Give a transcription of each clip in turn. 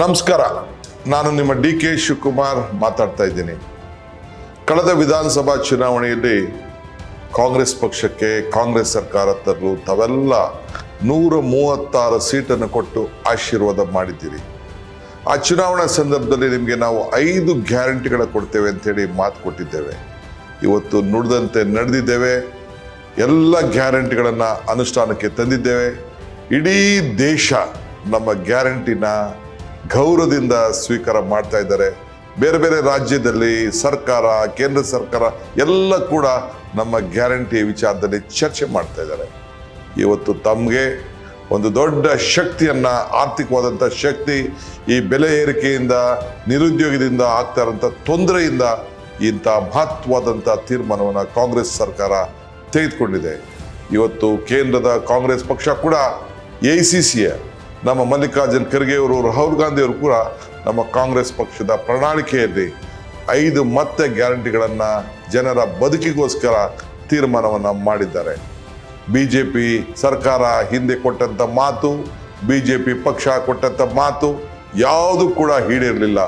ನಮಸ್ಕಾರ. ನಾನು ನಿಮ್ಮ ಡಿ ಕೆ ಶಿವಕುಮಾರ್ ಮಾತಾಡ್ತಾ ಇದ್ದೀನಿ. ಕಳೆದ ವಿಧಾನಸಭಾ ಚುನಾವಣೆಯಲ್ಲಿ ಕಾಂಗ್ರೆಸ್ ಪಕ್ಷಕ್ಕೆ ಕಾಂಗ್ರೆಸ್ ಸರ್ಕಾರ ತರಲು ತಾವೆಲ್ಲ ನೂರ ಮೂವತ್ತಾರು ಸೀಟನ್ನು ಕೊಟ್ಟು ಆಶೀರ್ವಾದ ಮಾಡಿದ್ದೀರಿ. ಆ ಚುನಾವಣಾ ಸಂದರ್ಭದಲ್ಲಿ ನಿಮಗೆ ನಾವು ಐದು ಗ್ಯಾರಂಟಿಗಳ ಕೊಡ್ತೇವೆ ಅಂತೇಳಿ ಮಾತು ಕೊಟ್ಟಿದ್ದೇವೆ. ಇವತ್ತು ನುಡಿದಂತೆ ನಡೆದಿದ್ದೇವೆ. ಎಲ್ಲ ಗ್ಯಾರಂಟಿಗಳನ್ನು ಅನುಷ್ಠಾನಕ್ಕೆ ತಂದಿದ್ದೇವೆ. ಇಡೀ ದೇಶ ನಮ್ಮ ಗ್ಯಾರಂಟಿನ ಗೌರವದಿಂದ ಸ್ವೀಕಾರ ಮಾಡ್ತಾ ಇದ್ದಾರೆ. ಬೇರೆ ಬೇರೆ ರಾಜ್ಯದಲ್ಲಿ ಸರ್ಕಾರ, ಕೇಂದ್ರ ಸರ್ಕಾರ ಎಲ್ಲ ಕೂಡ ನಮ್ಮ ಗ್ಯಾರಂಟಿ ವಿಚಾರದಲ್ಲಿ ಚರ್ಚೆ ಮಾಡ್ತಾ ಇದ್ದಾರೆ. ಇವತ್ತು ತಮಗೆ ಒಂದು ದೊಡ್ಡ ಶಕ್ತಿಯನ್ನು ಆರ್ಥಿಕವಾದಂಥ ಶಕ್ತಿ ಈ ಬೆಲೆ ಏರಿಕೆಯಿಂದ, ನಿರುದ್ಯೋಗದಿಂದ ಆಗ್ತಾ ಇರೋಂಥ ತೊಂದರೆಯಿಂದ ಇಂಥ ಮಹತ್ವವಾದಂಥ ತೀರ್ಮಾನವನ್ನು ಕಾಂಗ್ರೆಸ್ ಸರ್ಕಾರ ತೆಗೆದುಕೊಂಡಿದೆ. ಇವತ್ತು ಕೇಂದ್ರದ ಕಾಂಗ್ರೆಸ್ ಪಕ್ಷ ಕೂಡ ಎ ಸಿ ಸಿಯ ನಮ್ಮ ಮಲ್ಲಿಕಾರ್ಜುನ್ ಖರ್ಗೆ ಅವರು ರಾಹುಲ್ ಗಾಂಧಿಯವರು ಕೂಡ ನಮ್ಮ ಕಾಂಗ್ರೆಸ್ ಪಕ್ಷದ ಪ್ರಣಾಳಿಕೆಯಲ್ಲಿ ಐದು ಮತ್ತೆ ಗ್ಯಾರಂಟಿಗಳನ್ನು ಜನರ ಬದುಕಿಗೋಸ್ಕರ ತೀರ್ಮಾನವನ್ನು ಮಾಡಿದ್ದಾರೆ. ಬಿ ಜೆ ಪಿ ಸರ್ಕಾರ ಹಿಂದೆ ಕೊಟ್ಟಂಥ ಮಾತು ಬಿ ಜೆ ಪಿ ಪಕ್ಷ ಕೊಟ್ಟಂಥ ಮಾತು ಯಾವುದು ಕೂಡ ಈಡೇರಲಿಲ್ಲ.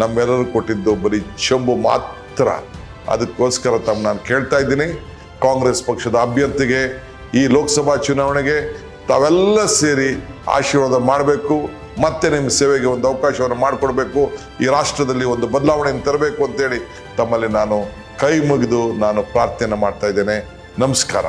ನಮ್ಮೆಲ್ಲರೂ ಕೊಟ್ಟಿದ್ದು ಬರೀ ಚೆಂಬು ಮಾತ್ರ. ಅದಕ್ಕೋಸ್ಕರ ತಮ್ಮ ನಾನು ಕೇಳ್ತಾ ಇದ್ದೀನಿ, ಕಾಂಗ್ರೆಸ್ ಪಕ್ಷದ ಅಭ್ಯರ್ಥಿಗೆ ಈ ಲೋಕಸಭಾ ಚುನಾವಣೆಗೆ ತಾವೆಲ್ಲ ಸೇರಿ ಆಶೀರ್ವಾದ ಮಾಡಬೇಕು, ಮತ್ತೆ ನಿಮ್ಮ ಸೇವೆಗೆ ಒಂದು ಅವಕಾಶವನ್ನು ಮಾಡಿಕೊಡ್ಬೇಕು, ಈ ರಾಷ್ಟ್ರದಲ್ಲಿ ಒಂದು ಬದಲಾವಣೆಯನ್ನು ತರಬೇಕು ಅಂತೇಳಿ ತಮ್ಮಲ್ಲಿ ನಾನು ಕೈ ಮುಗಿದು ನಾನು ಪ್ರಾರ್ಥನೆ ಮಾಡ್ತಾ ಇದ್ದೇನೆ. ನಮಸ್ಕಾರ.